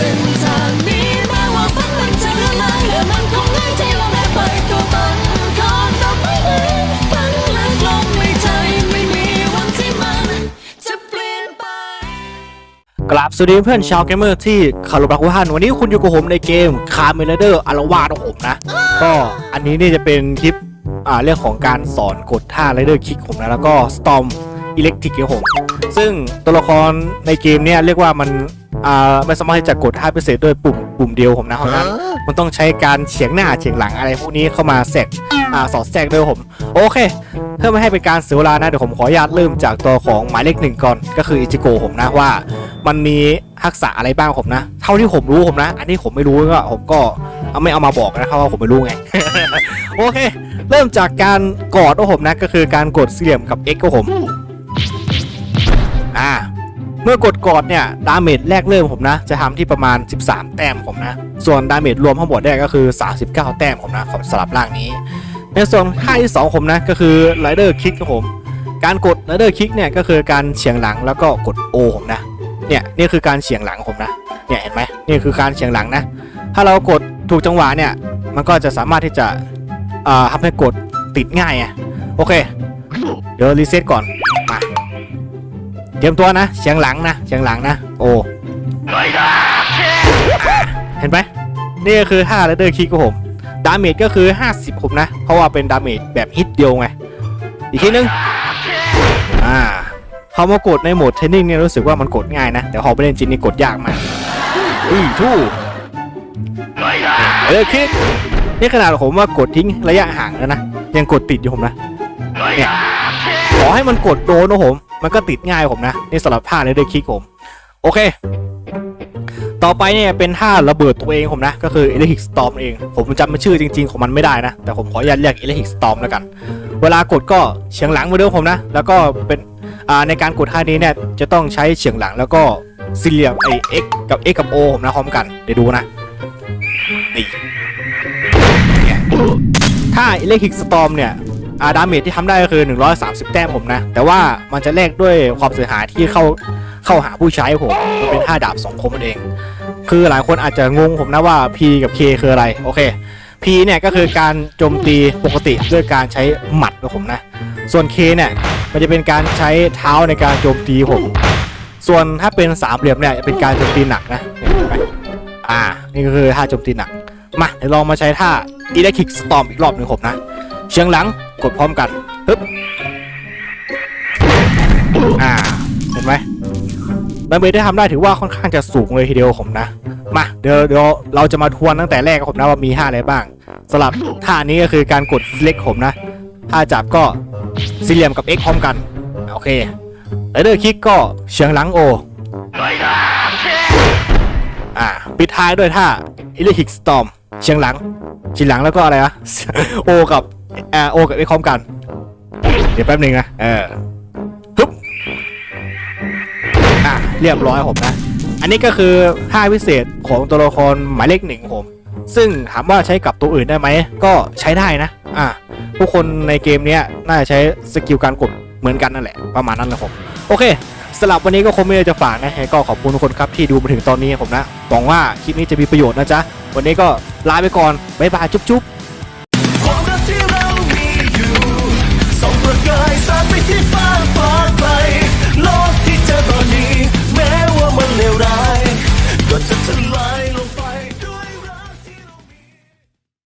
ส้นทางนี้แม้ว่าฝันมันจะละลายและมันคงง่ายที่เราได้ไปตัวตนของดอกไม้นี้ฝันลึกลงในใจไม่มีวันที่มันจะเปลี่ยนไป กราบสวัสดีเพื่อนชาวเกมเมอร์ที่คารพรักทุกท่านวันนี้คุณอยู่กับผมในเกมคาร์เมลเดอร์อารวาสของผมนะ ก็อันนี้เนี่ยจะเป็นคลิปอ่าเรื่องของการสอนกดท่าไรเดอร์คิกผมนะแล้วก็สตอม อิเล็กทริกของผมซึ่งตัวละครในเกมเนี่ยเรียกว่ามันอ่าไม่สามารถที่จะกดท่าพิเศษด้วยปุ่มปุ่มเดียวผมนะเพราะฉะนั้นมันต้องใช้การเฉียงหน้าเฉียงหลังอะไรพวกนี้เข้ามาแทรกอ่าสอดแทรกด้วยผม โอเค เพื่อไม่ให้เป็นการเสียเวลานะเดี๋ยวผมขออนุญาตเริ่มจากตัวของหมายเลขหนึ่งก่อนก็คืออิจิโกะผมนะว่า มันมีทักษะอะไรบ้างผมนะ เท่าที่ผมรู้ผมนะ อันนี้ผมไม่รู้ก็ผมก็เอาไม่เอามาบอกนะครับว่าผมไม่รู้ไง โอเค เริ่มจากการกอดของผมนะก็คือการกดสี่เหลี่ยมกับ X ของผม อ่าเมื่อกดกอดเนี่ยดาเมจแรกเริ่มผมนะ จะทำที่ประมาณ 13 แต้มผมนะ ส่วนดาเมจรวมทั้งหมดเนี่ยก็คือ 39 แต้มผมนะสำหรับร่างนี้ ในส่วนท่าที่ 2 ผมนะ ก็คือไรเดอร์คิกครับผม การกดไรเดอร์คิกเนี่ยก็คือการเฉียงหลังแล้วก็กด O ผมนะเนี่ยนี่คือการเฉียงหลังผมนะเนี่ยเห็นไหมนี่คือการเฉียงหลังนะ ถ้าเรากดถูกจังหวะเนี่ยมันก็จะสามารถที่จะอ่าทำให้กดติดง่ายไงโอเค เดี๋ยวรีเซ็ตก่อน เตรียมตัวนะเฉียงหลังนะเฉียงหลังนะ โอ้เห็นไหมนี่ก็คือท่าเรเดอร์คิกของผม ดาเมจก็คือ 50 ผมนะ เพราะว่าเป็นดาเมจแบบฮิตเดียวไง อีกทีนึง อ่าเขามากดในโหมดเทรนนิ่งเนี่ยรู้สึกว่ามันกดง่ายนะ แต่พอไปเล่นจริงนี่กดยากมากอุ้ยทู่เออคิดนี่ขนาดผมว่ากดทิ้งระยะห่างแล้วนะ ยังกดติดอยู่ผมนะ เนี่ย ขอให้มันกดโดนนะผม มันก็ติดง่ายผมนะนี่สำหรับท่าเลยด้วยคลิกผม โอเค ต่อไปเนี่ยเป็นท่าระเบิดตัวเองผมนะ ก็คือ Electric Storm เอง ผมจำชื่อจริง ๆ ของมันไม่ได้นะ แต่ผมขออนุญาตเรียก Electric Storm แล้วกัน เวลากดก็เฉียงหลังเหมือนเดิมผมนะ แล้วก็เป็นอ่าในการกดท่านี้เนี่ยจะต้องใช้เฉียงหลังแล้วก็สี่เหลี่ยมไอ X กับ X กับ O ผมนะพร้อมกันเดี๋ยวดูนะนี่ถ้า Electric Storm เนี่ย อาดาเมจที่ทำได้ก็คือ 130 แต้มผมนะ แต่ว่ามันจะแลกด้วยความเสียหายที่เข้าเข้าหาผู้ใช้ผม มันเป็นท่าดาบสองคมนั่นเอง คือหลายคนอาจจะงงผมนะว่า P กับ K คืออะไร โอเค P เนี่ยก็คือการโจมตีปกติด้วยการใช้หมัดนะผมนะ ส่วน K เนี่ยมันจะเป็นการใช้เท้าในการโจมตีผม ส่วนถ้าเป็นสามเหลี่ยมเนี่ยจะเป็นการโจมตีหนักนะเห็นไหมอ่า นี่ก็คือท่าโจมตีหนัก มาเดี๋ยวลองมาใช้ท่า Electric Storm อีกรอบหนึ่งผมนะ เชียงหลัง กดพร้อมกันฮึบอ่าเห็นไหมดาเมจที่ทำได้ถือว่าค่อนข้างจะสูงเลยทีเดียวผมนะ มาเดี๋ยวเดี๋ยวเราจะมาทวนตั้งแต่แรกผมนะว่ามีท่าอะไรบ้างสำหรับท่านี้ก็คือการกด select ผมนะถ้าจับก็สี่เหลี่ยมกับ X พร้อมกันโอเคไรเดอร์คิกก็เฉียงหลังโออ่าปิดท้ายด้วยท่า Electric Storm เฉียงหลังเฉียงหลังแล้วก็อะไรวะโอกับ เออโอกับ X พร้อมกัน เดี๋ยวแป๊บหนึ่งนะ เออฮึบอะเรียบร้อยผมนะ อันนี้ก็คือท่าพิเศษของตัวละครหมายเลขหนึ่งผม ซึ่งถามว่าใช้กับตัวอื่นได้ไหม ก็ใช้ได้นะ อ่าผู้คนในเกมนี้น่าจะใช้สกิลการกดเหมือนกันนั่นแหละ ประมาณนั้นแหละผม โอเคสำหรับวันนี้ก็คงไม่ได้จะฝากนะก็ขอบคุณทุกคนครับที่ดูมาถึงตอนนี้ผมนะหวังว่าคลิปนี้จะมีประโยชน์นะจ๊ะ วันนี้ก็ลาไปก่อน บ๊ายบาย จุ๊บๆ